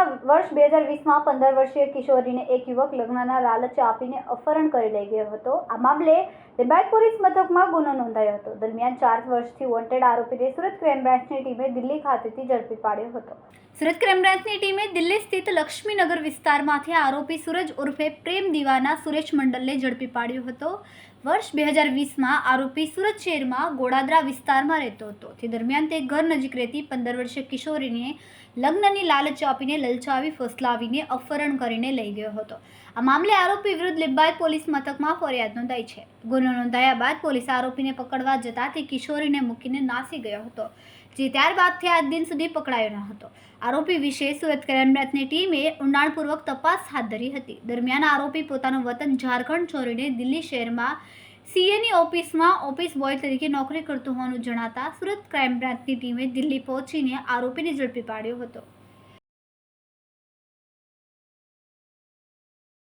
સુરતમાં વર્ષ બે હજાર વીસમાં પંદર વર્ષીય કિશોરીને એક યુવક લગ્નના લાલચ આપીને અપહરણ કરી લઈ ગયો હતો. આ મામલે લિંબાયત પોલીસ મથકમાં ગુનો નોંધાયો હતો. દરમિયાન ચાર વર્ષથી વોન્ટેડ આરોપીને સુરત ક્રાઇમ બ્રાન્ચની ટીમે દિલ્હી ખાતેથી ઝડપી પાડ્યો હતો. સુરત ક્રાઇમ બ્રાન્ચની ટીમે દિલ્હી સ્થિત લક્ષ્મીનગર વિસ્તારમાંથી આરોપી સૂરજ ઉર્ફે પ્રેમ દીવાના સુરેશ મંડલને ઝડપી પાડ્યો હતો. વર્ષ બે હજાર વીસમાં આરોપી સુરત શહેરમાં ગોડાદરા વિસ્તારમાં રહેતો હતો. તે દરમિયાન તે ઘર નજીક રહેતી પંદર વર્ષીય કિશોરીને લગ્નની લાલચ આપીને લલચાવી ફસલાવીને અપહરણ કરીને લઈ ગયો હતો. આ મામલે આરોપી વિરુદ્ધ લિંબાયત પોલીસ મથકમાં ફરિયાદ નોંધાઈ છે. ગુનો નોંધાયા બાદ પોલીસ આરોપીને પકડવા જતા તે કિશોરીને મૂકીને નાસી ગયો હતો, જે ત્યારબાદથી આજ દિન સુધી પકડાયો ન હતો. આરોપી વિશે સુરત ક્રાઇમબ્રાન્ચની ટીમે ઊંડાણપૂર્વક તપાસ હાથ ધરી હતી. દરમિયાન આરોપી પોતાનું વતન ઝારખંડ છોડીને દિલ્હી શહેરમાં સીએની ઓફિસમાં ઓફિસ બોય તરીકે નોકરી કરતો હોવાનું જણાતા સુરત ક્રાઇમ બ્રાન્ચની ટીમે દિલ્હી પહોંચીને આરોપીને ઝડપી પાડ્યો હતો.